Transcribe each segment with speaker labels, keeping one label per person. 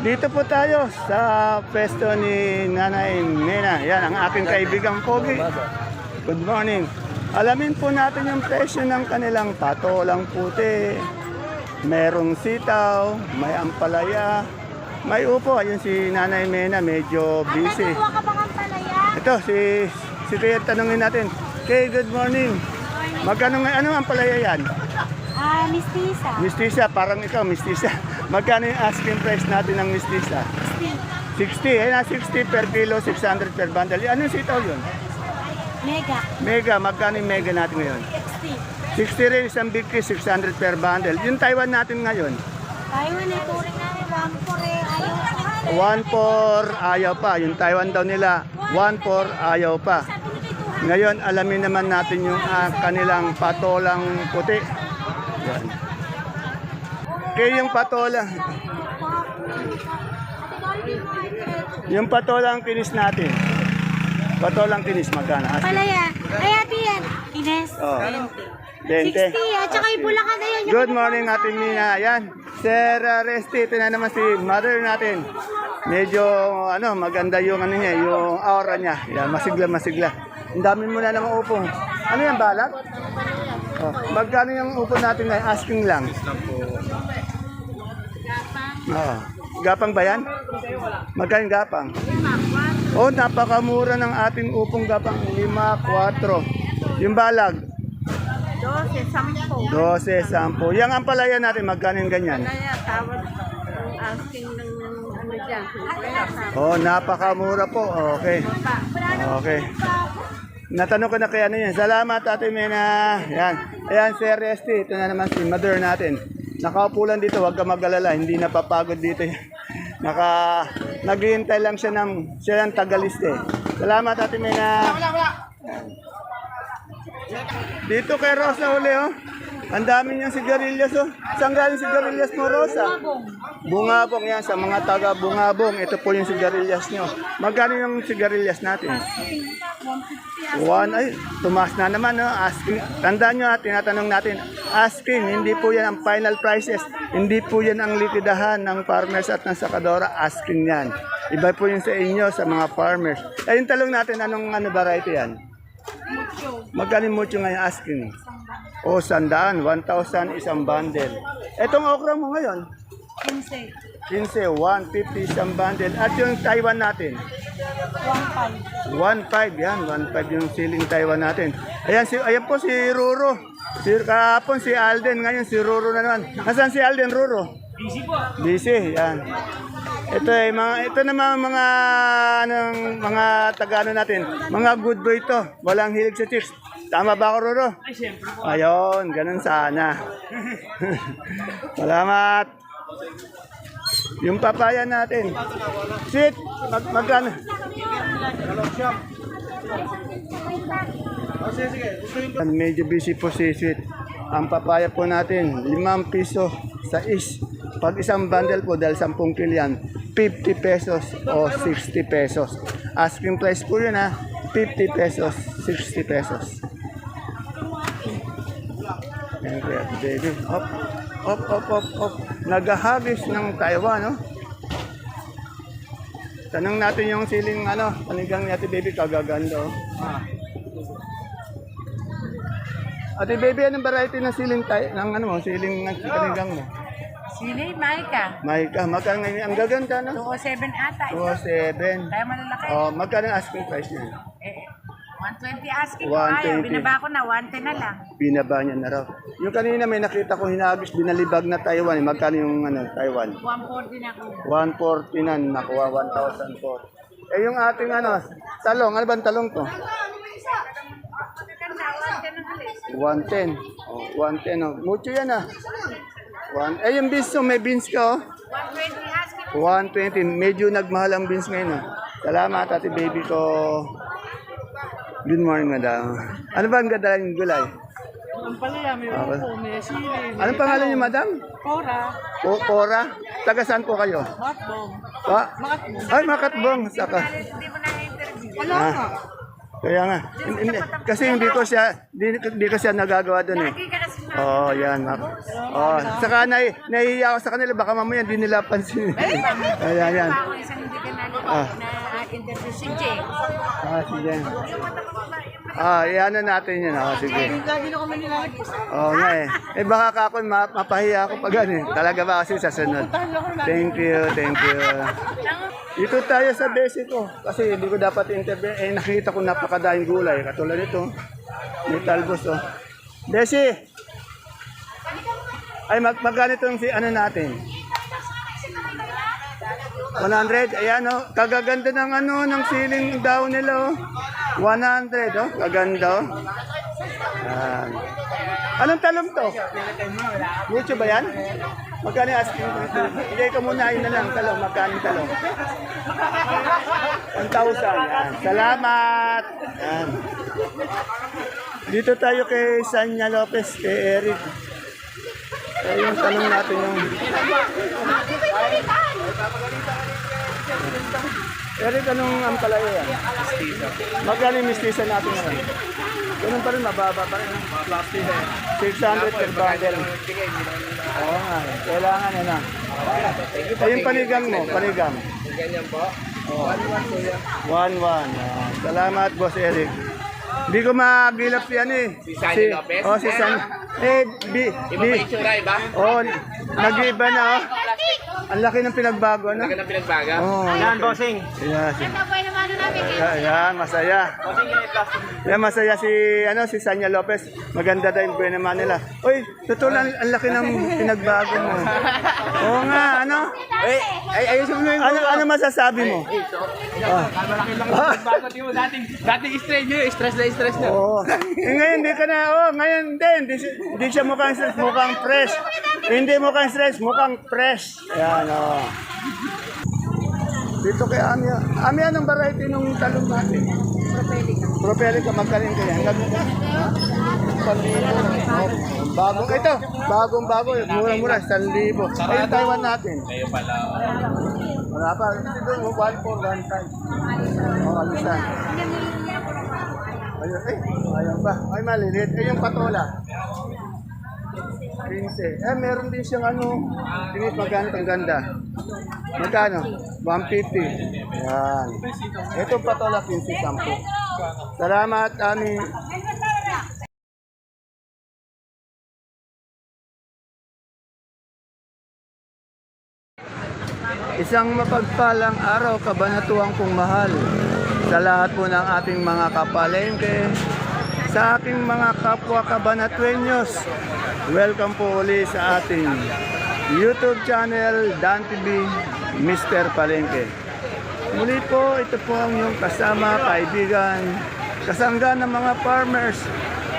Speaker 1: Dito po tayo sa pwesto ni Nanay Nena. Yan, ang aking kaibigang Pogi. Good morning. Alamin po natin yung presyo ng kanilang patolang puti. Merong sitaw, may ampalaya, may upo. Ayun si Nanay Mena, medyo busy.
Speaker 2: Ka bang?
Speaker 1: Ito, si, si Kuya, tanungin natin. Okay, good morning. Magkano nga, ano ang palaya yan?
Speaker 2: Ah, mistisa.
Speaker 1: Mistisa, parang ikaw, mistisa. Magkano yung asking price natin ng mistisa? 60, eh na 60 per kilo, 600 per bundle. Ano yung sitaw yun?
Speaker 2: Mega.
Speaker 1: Mega, magkano yung mega natin ngayon?
Speaker 2: 60.
Speaker 1: 60 rin isang big fish, 600 per bundle. Yung Taiwan natin ngayon,
Speaker 2: Taiwan ay turing namin. One for eh. Ayaw.
Speaker 1: 1 for ayaw pa. Yung Taiwan daw nila, 1 for ayaw pa. Ngayon, alamin naman natin yung ah, kanilang patolang puti. Yan. Kaya yung patolang, yung patolang kinis natin. Patolang kinis, magkano?
Speaker 2: Palaya. Ay, ate yan. Ines.
Speaker 1: Oh.
Speaker 2: 20.
Speaker 1: 20.
Speaker 2: 60. At saka yung bulakan na yun. yung
Speaker 1: Good morning, Ate Mina. Yan. Sir uh, Resty, ito na naman si mother natin. Medyo, ano, maganda yung, ano niya, yung aura niya. Yan, masigla, masigla. Ang dami mo na naman upong. Ano yan, balat? Oh, magkano yung upo natin na asking lang? Oo. Gapang ba yan? Magkano gapang? Oh, napakamura ng ating upong gapang. 5, 4. Yung balag?
Speaker 2: 12, 10.
Speaker 1: 12, 10. Yang ampalaya natin, magkano yung ganyan?
Speaker 2: Kaya tawad ang asking ng ano dyan.
Speaker 1: Oh, napakamura po. Okay. Okay. Natanong ko na kaya na yan. Salamat, Ate Mena. Yan. Ayan, si Resty. Ito na naman si mother natin. Nakaupo lang dito, huwag ka mag-alala. Hindi napapagod dito. Naka, naghihintay lang siya ng, siya ng tagaliste. Salamat, Ate Mena. Dito kay Rosa uli, oh. Ang dami niyang sigarilyas, oh. Saan galing sigarilyas mo, Rosa? Bungabong yan, sa mga taga Bungabong. Ito po yung sigarilyas niyo. Magkano yung sigarilyas natin? One, ay, tumaas na naman, no? Asking. Tandaan nyo, tinatanong natin, asking, hindi po yan ang final prices. Hindi po yan ang likidahan ng farmers at ng sakadora. Asking yan. Iba po yun sa inyo, sa mga farmers. Eh, yung talong natin, anong ano variety yan? Magkano yung mucho ngayon asking? O, sandaan, 1,000 isang bundle. Etong okra mo ngayon?
Speaker 2: 15.
Speaker 1: 15, 150 isang bundle. At yung Taiwan natin?
Speaker 2: 1.5.
Speaker 1: 1.5 yan, 1.5 yung ceiling Taiwan natin. Ayan, si, ayan po si Ruro. Si, kahapon si Alden, ngayon si Ruro na naman. Nasaan si Alden, Ruro? Busy po. Busy, yan. Ito eh, mga, ito naman mga, anong, mga tagano natin. Mga good boy to. Walang hilig sa chicks. Tama ba ako, Ruro? Ay, siyempre po. Ayun, ganun sana. Salamat. Yung papaya natin. Sit, mag, magkano? Medyo busy po si Sweet. Ang papaya po natin, 5 piso sa is. Pag isang bundle po, dahil 10 kilo yan, 50 pesos o 60 pesos. Asking price po yun ha, 50 pesos, 60 pesos. Yan kaya, baby. Hop, hop, hop, hop, hop. Nagahagis ng Taiwan, no? Tanong natin yung siling ano, panigang ni Ate Baby kagaganda oh. Ate Baby, anong variety ng siling tay ng ano mo, siling ng panigang mo?
Speaker 2: Sili, Maika.
Speaker 1: Maika, magkano ngayon? Ang gaganda no?
Speaker 2: 207 ata.
Speaker 1: 207.
Speaker 2: Kaya malalaki.
Speaker 1: Oh, magkano ang asking price niya?
Speaker 2: Eh, 120 asking
Speaker 1: 120.
Speaker 2: ko. Ayaw, binaba ko na. 110 na lang.
Speaker 1: Binaba niya na raw. Yung kanina may nakita ko hinagis, binalibag na Taiwan. Eh. Magkano yung ano, Taiwan?
Speaker 2: 140 na ako.
Speaker 1: 140 na, nakuha 1,000 po. Eh yung ating ano, talong, ano ba ang talong to? 110. Oh, 110 oh. Mucho yan ah. One, eh yung beans oh, may beans ka oh.
Speaker 2: 120 asking.
Speaker 1: 120. Medyo nagmahal ang beans ngayon ah. Salamat ate baby ko. Good morning madam. Ano ba ang ganda yung gulay?
Speaker 2: Ang palaya, may
Speaker 1: Okay.
Speaker 2: upo, may sili,
Speaker 1: Anong pangalan niyo madam?
Speaker 2: kora,
Speaker 1: O, Cora? Taga saan po kayo?
Speaker 2: hotdog.
Speaker 1: Pa? Ay, makatbong. Saka.
Speaker 2: Hindi mo na-interview.
Speaker 1: Wala nga. Kaya nga. Hindi- hindi- kasi hindi ko siya, hindi, hindi ko siya nagagawa doon eh.
Speaker 2: Lagi ka kasi
Speaker 1: oh, yan. Oh, saka na, nahihiya ako sa kanila, baka mamaya hindi nila pansin. Ayan, yan.
Speaker 2: Ako isang hindi ka na
Speaker 1: Ah.
Speaker 2: si Jay.
Speaker 1: Ah, sige. Ah, iyan na natin yun. Ah, sige. Oo nga eh. Eh baka kakon ma mapahiya ako pag ano eh. Talaga ba kasi sa sunod? Thank you, thank you. Dito tayo sa basic ko. Kasi hindi ko dapat interview. Eh nakita ko napakadaing gulay. Katulad nito. May talbos oh. Besi! Ay mag magkano itong si ano natin? 100. Ayan oh. Kagaganda ng ano ng ceiling daw nila oh. 100 oh. Kaganda oh. Ayan. Anong talong to? Mucho ba yan? Magkano yung asking ko? Ko muna yun na lang talong. Magkano talong? 1,000. Yan. Salamat. Yan. Dito tayo kay Sanya Lopez, kay Eric. Eh, yung tanong natin yung... Eric, anong ampalaya yan? Magkano yung mistisa natin ngayon? Ganun pa rin, mababa pa rin. 600 per bundle. Oo nga, kailangan na. Eh, yung panigang mo, panigang.
Speaker 3: Ganyan po.
Speaker 1: Oh. 1-1. Ah, salamat, Boss Eric. Hindi ko magilap si ano eh.
Speaker 3: Si Sunny Lopez?
Speaker 1: Oh, si San. Eh, bi,
Speaker 3: Iba
Speaker 1: bi.
Speaker 3: pa itsura, iba?
Speaker 1: Oh, nag-iba na oh. Ang laki ng pinagbago, ano?
Speaker 3: Laki ng pinagbaga.
Speaker 1: Oh,
Speaker 3: Yan, bossing.
Speaker 1: yeah,
Speaker 2: yung naman namin.
Speaker 1: yeah, yeah, masaya. Yeah, masaya si ano si Sanya Lopez. Maganda daw yung buhay naman nila. Uy, totoo lang, ang laki ng pinagbago mo. Oo nga, ano?
Speaker 3: Eh, ay, ayusin mo yung
Speaker 1: Ano, ano masasabi mo?
Speaker 3: malaki lang yung pinagbaga. Di mo, dating, dating stress nyo, stress na stress na.
Speaker 1: Oo. Eh, ngayon, hindi ka na, oh, ngayon din, hindi, si- hindi siya mukhang stress, mukhang fresh. Hindi mukhang stress, mukhang fresh. Yan, oh. Dito kay Amia. Amia, anong variety nung talong natin? Propelica. Propelica, magkaling kaya. Nag, ha? Sanlibo. Oh, bagong, ito, bagong bago, murang-mura, sanlibo. Ayun, Taiwan natin.
Speaker 3: Kayo pala.
Speaker 1: Wala pa. Ito doon, 1 4 1 5. Oh, alisan. Ayun, eh, ayun ba? Ay, maliliit. Eh, yung patola. 15. Eh, meron din siyang ano, magkano ang ganda. Magkano? 150. Yan. Ito patola, 15 sampo. Salamat, Ami. Isang mapagpalang araw, kabanatuang kong mahal sa lahat po ng ating mga kapalengke, sa ating mga kapwa kabanatuenyos. Welcome po uli sa ating YouTube channel, Dan TV, Mr. Palengke. Muli po, ito po ang yung kasama, kaibigan, kasangga ng mga farmers,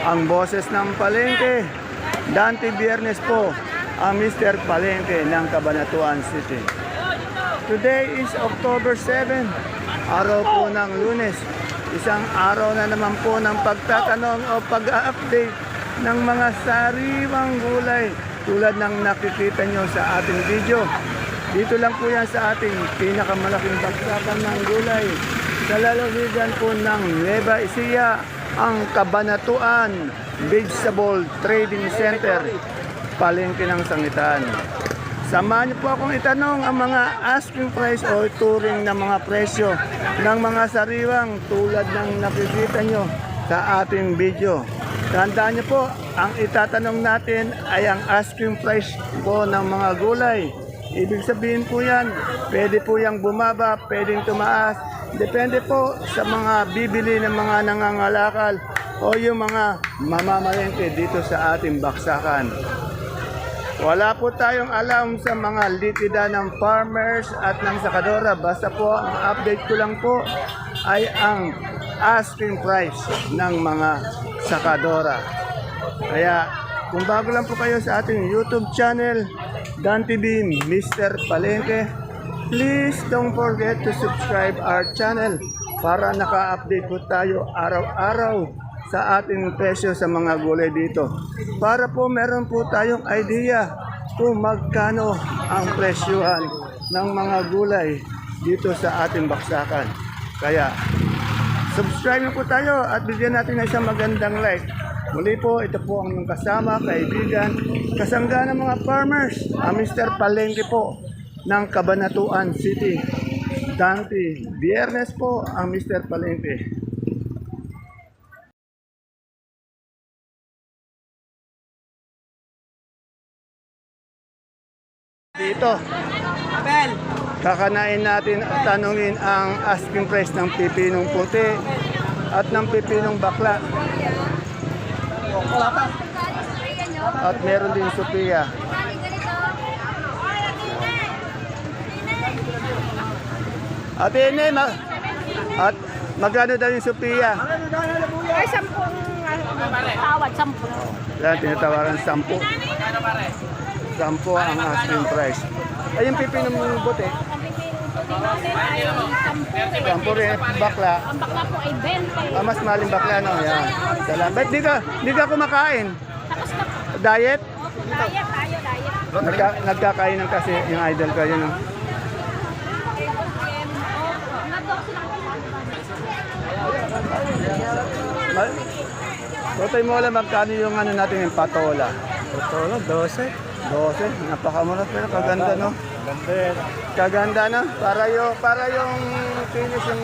Speaker 1: ang boses ng palengke. Dante Biernes po, ang Mr. Palengke ng Cabanatuan City. Today is October 7, araw po ng lunes. Isang araw na naman po ng pagtatanong o pag-update ng mga sariwang gulay tulad ng nakikita nyo sa ating video. Dito lang po yan sa ating pinakamalaking baksakan ng gulay. Sa lalawigan po ng Nueva Ecija, ang Kabanatuan Vegetable Trading Center, palengke ng sangitan. Samahan niyo po akong itanong ang mga asking price o turing na mga presyo ng mga sariwang tulad ng nakikita nyo sa ating video. Tandaan niyo po, ang itatanong natin ay ang asking price po ng mga gulay. Ibig sabihin po yan, pwede po yung bumaba, pwedeng tumaas. Depende po sa mga bibili ng mga nangangalakal o yung mga mamamalengke dito sa ating baksakan. Wala po tayong alam sa mga litida ng farmers at ng sakadora. Basta po, ang update ko lang po ay ang asking price ng mga sakadora. Kaya, kung bago lang po kayo sa ating YouTube channel, Dan TV Mr. Palengke, please don't forget to subscribe our channel para naka-update po tayo araw-araw sa ating presyo sa mga gulay dito. Para po meron po tayong idea kung magkano ang presyuhan ng mga gulay dito sa ating baksakan. Kaya subscribe na po tayo at bigyan natin ng isang magandang like Muli po, ito po ang inyong kasama, kaibigan, kasangga ng mga farmers, ang Mr. Palengke po ng Cabanatuan City. Dante, biyernes po ang Mr. Palengke. Dito, kakanain natin at tanungin ang asking price ng pipinong puti at ng pipinong bakla. At meron din Sophia. Ate Ine, ma- at magkano daw yung Sophia?
Speaker 2: Ay, sampung uh, tawad, sampung.
Speaker 1: Yan, tinatawaran 10. 10 ang asking price. Ay, yung pipinong buti,
Speaker 2: Ang pipinong natin ay sampung.
Speaker 1: 10 rin, bakla.
Speaker 2: Ang bakla po ay 20.
Speaker 1: Ah, mas maling bakla, no? Yan. Salamat. Ba't di ka, di ka kumakain?
Speaker 2: Tapos na po.
Speaker 1: Diet?
Speaker 2: Diet tayo, diet.
Speaker 1: Nagka, nagkakainan kasi yung idol ko, yun. No? Ma- Totoy mo lang magkano yung ano natin yung patola.
Speaker 3: Patola, 12.
Speaker 1: 12, napakamura pero kaganda no.
Speaker 3: Ganda.
Speaker 1: Kaganda no. Para yung para yung finish yung,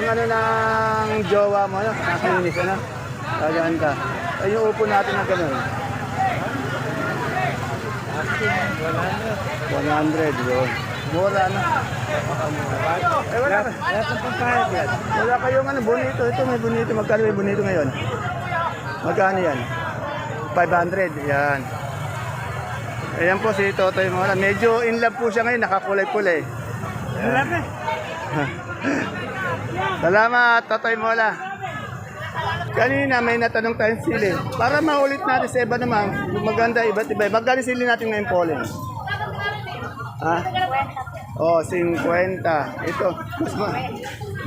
Speaker 1: yung ano ng jowa mo no. Finish ano. Kaganda. Ay yung upo natin na ganun. 100 yun. Mura na. Eh wala. Wala kayong ano, bonito. Ito may bonito. Magkano may bonito ngayon? Magkano yan? 500. Yan. Ayan po si Totoy Mora. Medyo in love po siya ngayon. Nakakulay-kulay. Salamat, Totoy Mola. Kanina may natanong tayong sili. Para maulit natin sa iba naman, maganda, iba't iba. Magkano sili natin ngayon, Pauline? Ha? Oh, 50. Ito, mas, ma-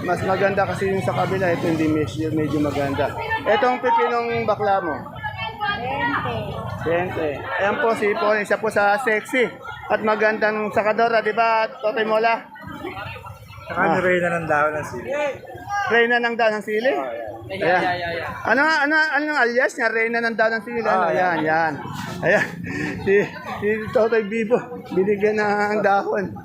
Speaker 1: mas maganda kasi yung sa kabila. Ito hindi medyo, medyo maganda. Itong pipinong bakla mo. 20. Ayan po si Pauline, isa po sa sexy. At magandang sakadora, di ba, Totoy Mola?
Speaker 3: Saka ah. na ng dahon ng sili.
Speaker 1: Reyna ng daan ng sili? Ayan. Ano nga, ano, ano ang alias niya? Reyna ng daan ng sili. Ano? Yan, yan. Ayan. Si, si Totoy Bibo, binigyan ng dahon.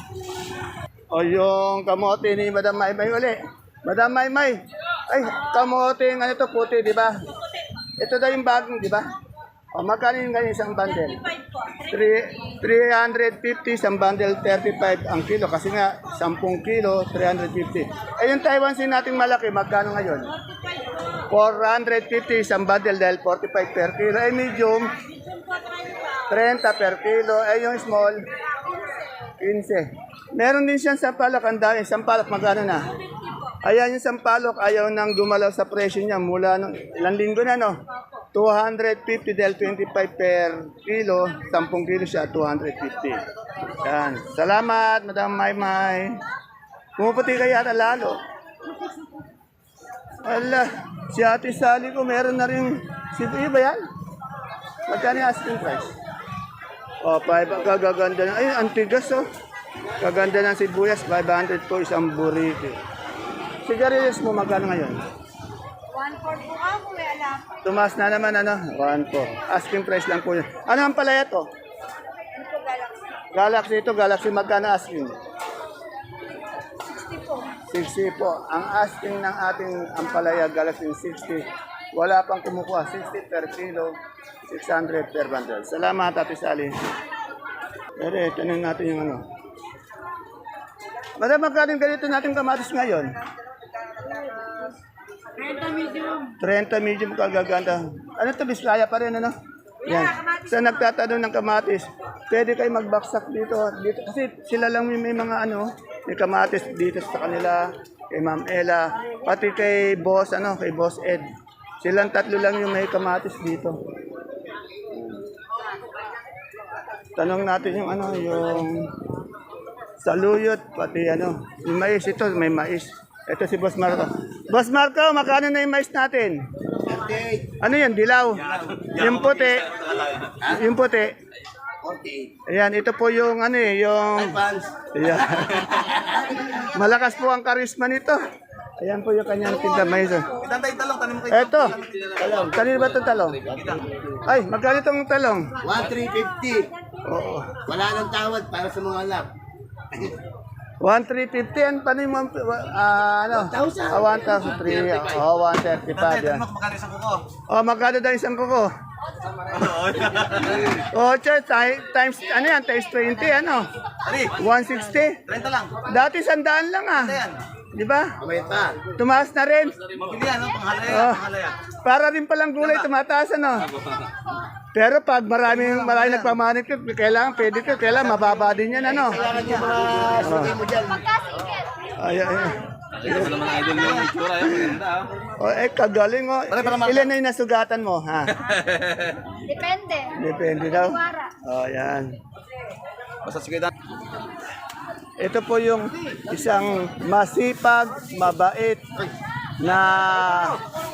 Speaker 1: O yung kamote ni Madam Maymay uli. Madam Maymay, ay, kamote ano to, puti, di ba? Ito daw yung bagong, di ba? O, magkano yung ganyan isang bundle? 3, 350, isang bundle 35 ang kilo. Kasi nga, 10 kilo, 350. Eh, yung Taiwan sin nating malaki, magkano ngayon? 450 isang bundle dahil 45 per kilo. Eh, medium, 30 per kilo. Eh, yung small, 15. Meron din siyang sampalok. Ang dami. Sampalok, magkano na? Ayan yung sampalok. Ayaw nang gumalaw sa presyo niya mula nung ilang linggo na, no? 250 dahil 25 per kilo. 10 kilo siya, 250. Yan. Salamat, Madam Maymay. Pumuputi ka yata lalo. Ala, si Ate Sally ko meron na rin. Si iba yan? Magkano yung asking price? Oh, 5, kagaganda na. Ay, antigas oh. Kaganda ng sibuyas, 500 po isang burrito. Sigarilyas mo, magkano ngayon?
Speaker 2: 1
Speaker 1: Tumas na naman, ano? 1 po. Asking price lang po. Ano ang palaya to?
Speaker 2: Galaxy.
Speaker 1: Galaxy ito, Galaxy magkano asking?
Speaker 2: 60 po.
Speaker 1: 60 po. Ang asking ng ating ampalaya, Galaxy 60. Wala pang kumukuha. 60 per kilo, 600 per bundle. Salamat, Ate Sally. Pero eh, natin yung ano. Madam, magkano ganito natin kamatis ngayon?
Speaker 2: 30 medium.
Speaker 1: 30 medium kagaganda. Ano to, Bislaya pa rin, ano? Yan. Sa nagtatanong ng kamatis, pwede kayo magbaksak dito. dito. Kasi sila lang may, may mga ano, may kamatis dito sa kanila, kay Ma'am Ella, pati kay Boss, ano, kay Boss Ed. Silang tatlo lang yung may kamatis dito. Tanong natin yung ano, yung saluyot, pati ano, yung mais ito, may mais. Ito si Boss Marco. Boss Marco, makano na yung mais natin? Ano yan, dilaw? Yung puti. Yung puti. Ayan, ito po yung ano eh, yung... Ayan. Malakas po ang karisma nito. Ayan po yung kanyang tinda mais. oh.
Speaker 3: Itantay talong, mo kayo.
Speaker 1: Eto. Talong. Kanino ba itong talong? Ay, magkano itong talong?
Speaker 4: 1,350.
Speaker 1: Oo.
Speaker 4: Wala nang tawad para sa mga lab.
Speaker 1: 1,350 yan. Paano yung, ah, ano?
Speaker 4: 1,000.
Speaker 1: Ah, 1,003. Oh, 135 yan.
Speaker 3: Magkano isang kuko?
Speaker 1: Oh, magkano daw isang kuko? Oh, times, times, ano yan? Times 20, ano?
Speaker 3: Ari,
Speaker 1: 160.
Speaker 3: 30 lang.
Speaker 1: Dati sandaan lang ah. Di ba?
Speaker 4: Pa.
Speaker 1: Tumaas na rin.
Speaker 3: Mabili yan, no? Panghalaya,
Speaker 1: Oh.
Speaker 3: panghalaya.
Speaker 1: Para rin palang gulay tumataas ano. Pero pag maraming maraming nagpamanit ko, kailangan pwede ko, kailangan mababa din yan ano.
Speaker 4: Kailangan yung mga sugay mo dyan.
Speaker 1: Ay, ay, ay.
Speaker 3: Ito naman idol yung itsura, yun. Maganda, oh.
Speaker 1: Oh, eh, kagaling oh. Ilan na yung nasugatan mo, ha?
Speaker 2: Depende.
Speaker 1: Depende daw. Oh, yan.
Speaker 3: Basta sige dan.
Speaker 1: Ito po yung isang masipag, mabait na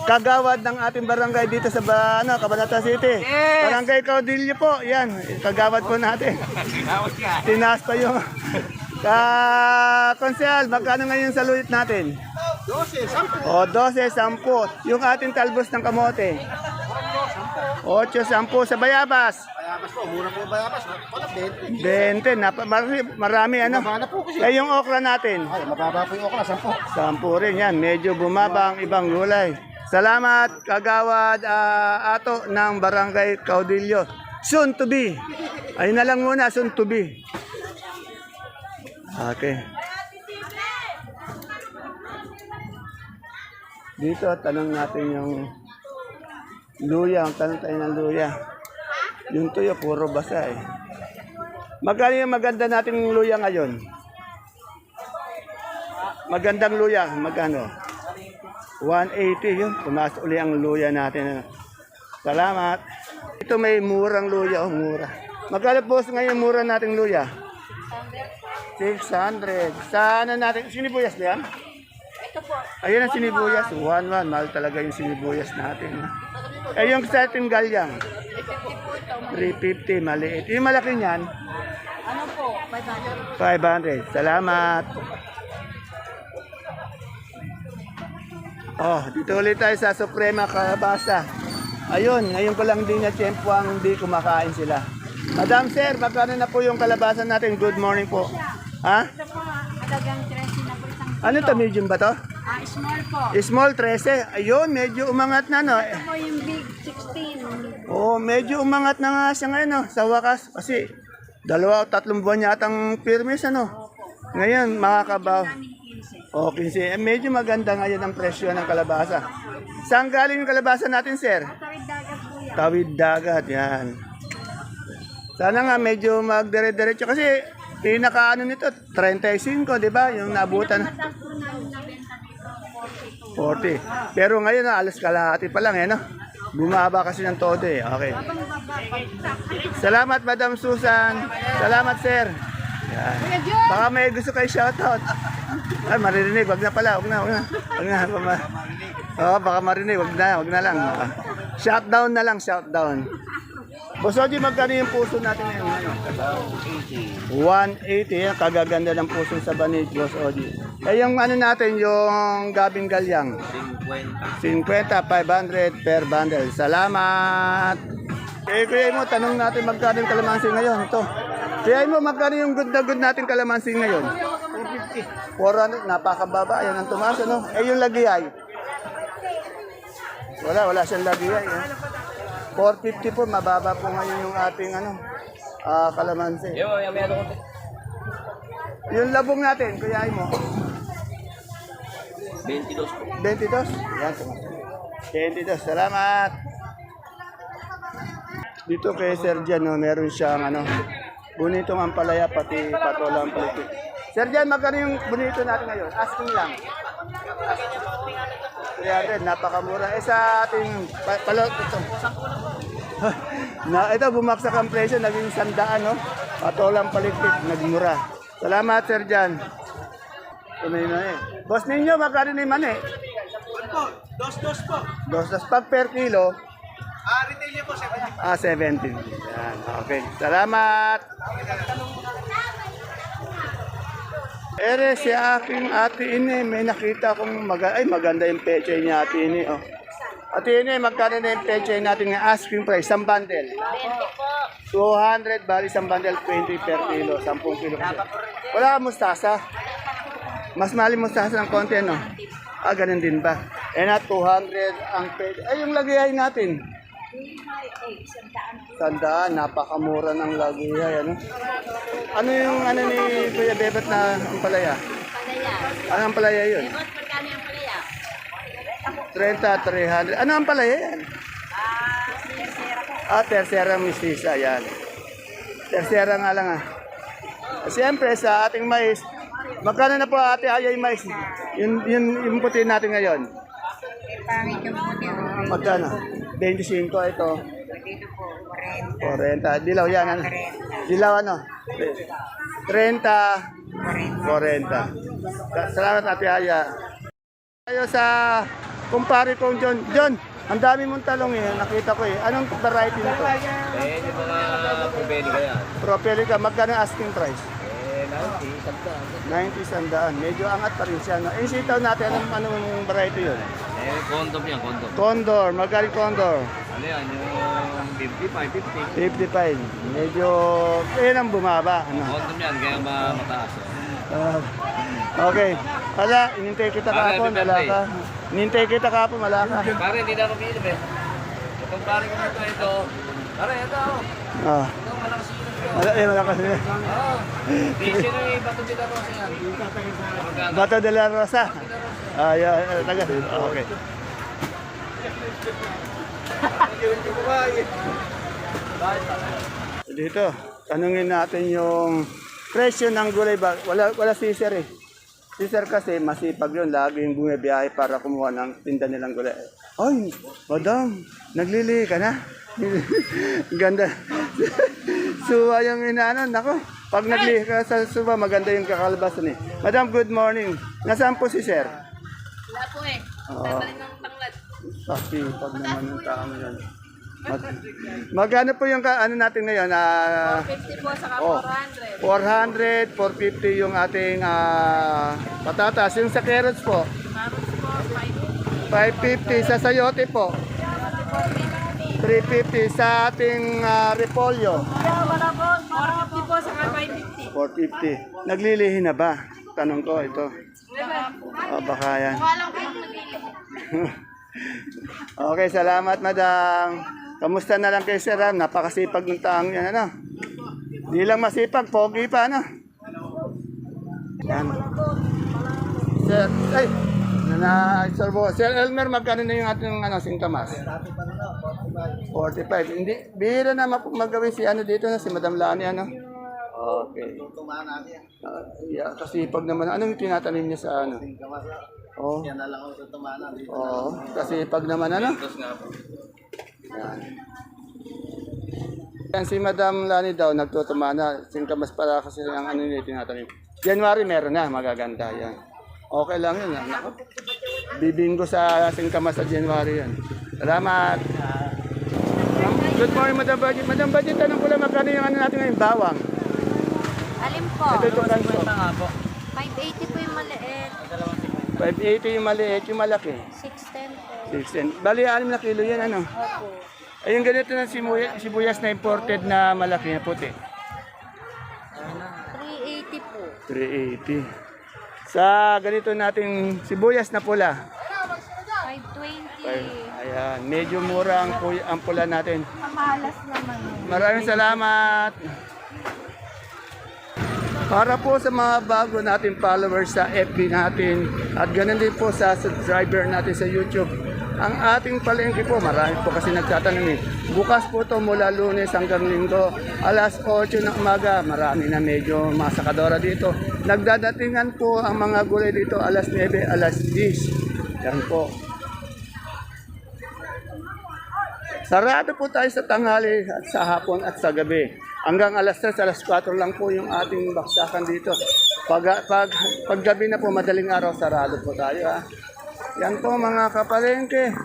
Speaker 1: kagawad ng ating barangay dito sa ano, Cabanata City. Barangay Caudillo po, yan. Kagawad po natin. Tinaas pa yung... Ka konsehal, magkano ngayon sa lulit natin?
Speaker 4: 12, 10.
Speaker 1: O, 12, 10. Yung ating talbos ng kamote. 8, 10 sa bayabas.
Speaker 4: Bayabas po, mura po bayabas. Wala, 20.
Speaker 1: 20, napa, marami, marami ano.
Speaker 4: Mababa na po kasi.
Speaker 1: Eh, yung okra natin.
Speaker 4: Ay, mababa po yung okra, 10.
Speaker 1: 10 rin yan. Medyo bumaba ang ibang gulay. Salamat, kagawad ah, ato ng Barangay Caudillo. Soon to be. Ayun na lang muna, soon to be. Okay. Dito, tanong natin yung luya. Ang tanong tayo ng luya. Yung tuyo, puro basa eh. Magkano yung maganda nating luya ngayon? Magandang luya, magkano? 180 yun. Tumaas uli ang luya natin. Salamat. Ito may murang luya, oh, mura. Magkano po ngayon mura nating luya? 600. Sana natin, sinibuyas ba yan?
Speaker 2: Ito po.
Speaker 1: Ayun ang sinibuyas. 1-1. Mahal talaga yung sinibuyas natin. Eh yung sa ating galyang. 350. Maliit. Yung malaki niyan,
Speaker 2: Ano po? 500.
Speaker 1: 500. Salamat. Oh, dito ulit tayo sa Suprema Kalabasa. Ayun, ngayon ko lang din na tiyempo ang hindi kumakain sila. Madam Sir, magkano na po yung kalabasan natin? Good morning po. Ha?
Speaker 2: Ito po, alagang 13 na po isang
Speaker 1: Ano to, medium ba to?
Speaker 2: Ah, small po.
Speaker 1: Small 13. Ayun, medyo umangat na no.
Speaker 2: Ito po yung big 16.
Speaker 1: Oh, medyo umangat na nga siya ngayon no, sa wakas. Kasi dalawa o tatlong buwan yatang pirmis ano. Ngayon, makakabaw. O, 15. Eh, medyo maganda ngayon ang presyo ng kalabasa. Saan galing yung kalabasa natin, sir?
Speaker 2: Tawid dagat po yan.
Speaker 1: Tawid dagat, yan. Sana nga medyo magdire-diretso kasi pinaka ano nito, 35, di ba? Yung nabutan.
Speaker 2: Mataas po namin nabenta dito, 42.
Speaker 1: 40. Pero ngayon, na, alas kalahati pa lang, eh, no? Bumaba kasi ng todo, eh. Okay. Salamat, Madam Susan. Salamat, sir. Yan. Baka may gusto kayo shoutout. Ay, maririnig. Wag na pala. Wag na, wag na. Wag na. Wag na. Oo, baka marinig. Wag na, wag na lang. Ah, Shutdown na lang, shutdown. Boss Oji, magkano yung puso natin ngayon? Ano? 180. Yan, kagaganda ng puso sa banig, Boss Oji. Eh, yung ano natin, yung gabing galyang. 50. 500 per bundle. Salamat. Eh, kuya mo, tanong natin magkano yung kalamansi ngayon. Ito. Kuya mo, magkano yung good na good natin kalamansi ngayon? 450. 400, napakababa. Ayan ang tumaas, ano? Eh, yung lagiyay. Wala, wala siyang lagiyay. Eh. 450 po, mababa po ngayon yung ating ano, ah, kalamansi.
Speaker 3: Yo, yung meron ko.
Speaker 1: Yung labong natin, kuya mo.
Speaker 3: 22 po.
Speaker 1: 22? Yan, tumaas. 22, salamat. Dito kay Sir Jan, no, meron siyang ano, bonitong ampalaya, pati patola ampalaya. Sir Jan, magkano yung bonito natin ngayon? Asking lang. 300, napakamura. Eh sa ating pa- palo, ito. Na, ito, bumaksak ang presyo, naging sandaan, no? Patolang palikpik, nagmura. Salamat, Sir Jan. Ito na yun eh. Boss ninyo, magkano na yung mani?
Speaker 3: Po, dos dos po.
Speaker 1: Dos, dos pag per kilo,
Speaker 3: Ah, retail niya po, 70.
Speaker 1: ah, 17. Yan, okay. Salamat. Ere, si aking ate ini, may nakita kong mag ay, maganda yung peche niya ate ini. Oh. Ate ini, magkano na yung peche natin ng asking price? Isang bundle. 200, bali isang bundle, 20 per kilo, 10 kilo. Wala ka mustasa? Mas mahal yung mustasa ng konti, ano? Ah, ganun din ba? Eh na, 200 ang peche. Ay, yung lagay natin. Tandaan, napakamura ng lagay, ano? Ano yung ano ni Kuya Bebet na ampalaya?
Speaker 2: Palaya.
Speaker 1: Ano ampalaya yun?
Speaker 2: Ebot, magkano yung palaya?
Speaker 1: 30, 300. Ano ampalaya yan? Ah, tercera mistisa, yan. Tercera nga lang ah. Siyempre, sa ating mais, magkano na po ate Aya yung mais? Yun, yun, yung puti natin ngayon.
Speaker 2: Pangit yung puti.
Speaker 1: Magkano? 25 ito.
Speaker 2: Dito po, 40.
Speaker 1: 40. Dilaw yan. Ano? Dilaw ano? 30. 40. Sa- Salamat Ate Aya. Tayo sa kumpare kong John. John, ang dami mong talong eh. Nakita ko eh. Anong variety nito?
Speaker 3: Eh, yung mga pubeli kaya.
Speaker 1: Propelica, magkano ang asking price?
Speaker 3: Eh, nauti, sabta.
Speaker 1: 90 sandaan. Medyo angat pa rin siya. No? Eh, sitaw natin, anong, anong variety yun?
Speaker 3: Eh, condom yan, condom.
Speaker 1: Condor, magkano condor?
Speaker 3: Ano yan, yung 55, 50.
Speaker 1: 55. Medyo, eh, ang bumaba. Ano?
Speaker 3: Condom yan, kaya ma mataas.
Speaker 1: Ah, okay. Wala, inintay kita kahapon, wala ka. Inintay kita kahapon, wala ka.
Speaker 3: Pare, hindi na ako minum eh. Itong pare ko nito, ito. Pare, ito.
Speaker 1: Ah,
Speaker 3: Ito, malakas yun ito.
Speaker 1: wala, eh.
Speaker 3: Oo. Na yung bato dito ako yan. Magkano?
Speaker 1: Bato de la Rosa. Ah, yeah, yeah, taga. Okay. Dito, tanungin natin yung presyo ng gulay ba? Wala wala scissor eh. Scissor kasi masipag yun, laging bumibiyahe para kumuha ng tinda nilang gulay. Ay, madam, naglili ka na? Ganda. suwa yung inaanan. Nako, pag naglihi ka sa suwa, maganda yung kakalabasan eh. Madam, good morning. Nasaan po si sir?
Speaker 2: Wala po eh.
Speaker 1: Oo.
Speaker 2: Tatalin ng tanglad.
Speaker 1: Pasipag naman ng taong yan. Mag- magkano po yung ka- ano natin ngayon? Ah,
Speaker 2: 50 po, saka
Speaker 1: Oh.
Speaker 2: 400.
Speaker 1: 400, 450 yung ating ah, patatas. Yung sa carrots po,
Speaker 2: Carrots po, 5.
Speaker 1: 550 sa sayote po. 350 sa ating ah, repolyo.
Speaker 2: Wala po, 450 po, saka 550.
Speaker 1: 450. Naglilihi na ba? Tanong ko ito. Ah, baka yan.
Speaker 2: Po.
Speaker 1: Okay, salamat madam. Kamusta na lang kay Sir Ram? Napakasipag ng taong yan, ano? Di lang masipag, pogi pa, ano? Yan. Sir, ay, na, Sir Bo, Sir Elmer, magkano na yung ating ano, singkamas? 45. Hindi, bihira na magawin si ano dito na si Madam Lani, ano? Okay. Uh, yeah, kasipag naman. Anong tinatanim niya sa ano? Oh.
Speaker 4: Yan na lang ako sa tumana.
Speaker 1: Oo, kasi pag naman ano? Yan. Yan si Madam Lani daw nagtutumana. Singkamas para kasi ang ano nila tinatanim. January meron na, magaganda yan. Okay lang yun. Naku. Bibinggo sa singkamas sa January yan. Salamat. Good morning, Madam Budget. Madam Budget, tanong ko lang magkano yung ano natin ngayon, bawang.
Speaker 2: Alin po?
Speaker 1: Ito ito kanso.
Speaker 2: 580 po yung maliit.
Speaker 1: 580 yung maliit, yung malaki.
Speaker 2: 610 po.
Speaker 1: 16. Bali, 6 na kilo yan, ano?
Speaker 2: Opo.
Speaker 1: Ayun ganito na sibuyas, sibuyas na imported na malaki na puti.
Speaker 2: 380 po.
Speaker 1: 380. Sa ganito nating sibuyas na pula.
Speaker 2: 520.
Speaker 1: Ay, ayan, medyo mura ang, puy- ang pula natin.
Speaker 2: Kamalas naman.
Speaker 1: Maraming salamat. Para po sa mga bago natin followers sa FB natin at ganun din po sa subscriber natin sa YouTube. Ang ating palengke po, marami po kasi nagtatanong eh. Bukas po to mula lunes hanggang linggo, alas 8 ng umaga. Marami na medyo mga sakadora dito. Nagdadatingan po ang mga gulay dito alas 9, alas 10. Yan po. Sarado po tayo sa tanghali at sa hapon at sa gabi. Hanggang alas 3, alas 4 lang po yung ating baksakan dito. Pag, pag, pag gabi na po, madaling araw, sarado po tayo. Ha? Yan po mga kapalengke.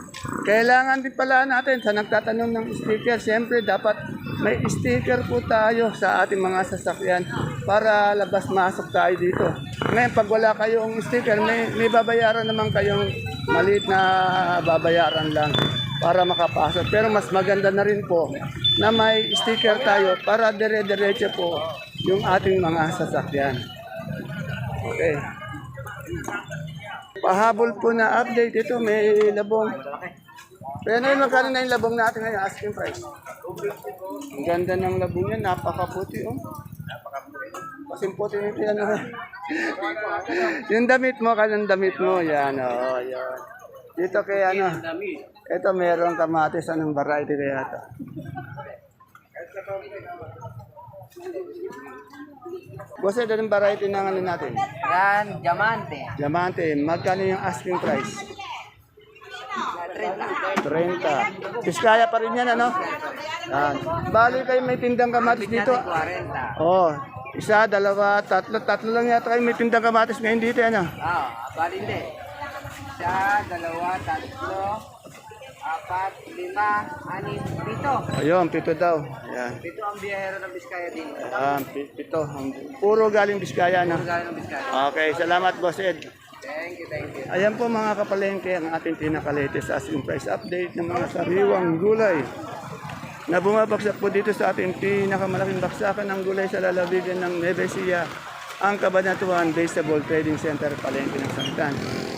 Speaker 1: Kailangan din pala natin sa nagtatanong ng sticker, siyempre dapat may sticker po tayo sa ating mga sasakyan para labas-masok tayo dito. Ngayon, pag wala kayong sticker, may, may babayaran naman kayong maliit na babayaran lang para makapasok. Pero mas maganda na rin po na may sticker tayo para dire-diretso po yung ating mga sasakyan. Okay. Pahabol po na update. Ito may labong. Pero ano yung magkano na yung labong natin ngayon? Asking price. Ang ganda ng labong yan. Napakaputi oh. Kasi puti nito yan. oh. yung damit mo, kanang damit mo. Yan oh, yan. Dito kay ano. Ito meron kamatis. Anong variety kaya ito? Boss, ito yung variety ng ano natin.
Speaker 3: Yan, diamante.
Speaker 1: Diamante, magkano yung asking price? 30. Biskaya pa rin yan, ano? Yan. Bali kayo may tindang kamatis dito.
Speaker 3: 40.
Speaker 1: Oh, isa, dalawa, tatlo, tatlo lang yata kayo may tindang kamatis ngayon dito, ano?
Speaker 3: Ah, bali hindi. Isa, dalawa, tatlo, apat, lima, anim, pito.
Speaker 1: Ayun, pito daw. Yan.
Speaker 3: Pito ang biyahero ng Biskaya.
Speaker 1: Ayan, pi- pito. Puro galing Biskaya, ano?
Speaker 3: Galing ng Biskaya.
Speaker 1: Okay, salamat, Boss Ed.
Speaker 3: Thank you, thank you.
Speaker 1: Ayan po mga kapalengke ang ating pinaka-latest asking price update ng mga sariwang gulay na bumabagsak po dito sa ating pinakamalaking baksakan ng gulay sa lalawigan ng Nueva Ecija, ang Cabanatuan Vegetable Trading Center, Palengke ng Sangitan.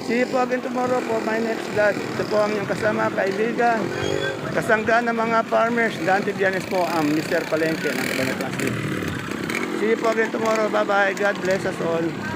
Speaker 1: See you po again tomorrow for my next vlog. Ito po ang inyong kasama, kaibigan, kasanggaan ng mga farmers. Dante Dianes po ang Mr. Palengke ng Cabanatuan City. See you po again tomorrow. Bye-bye. God bless us all.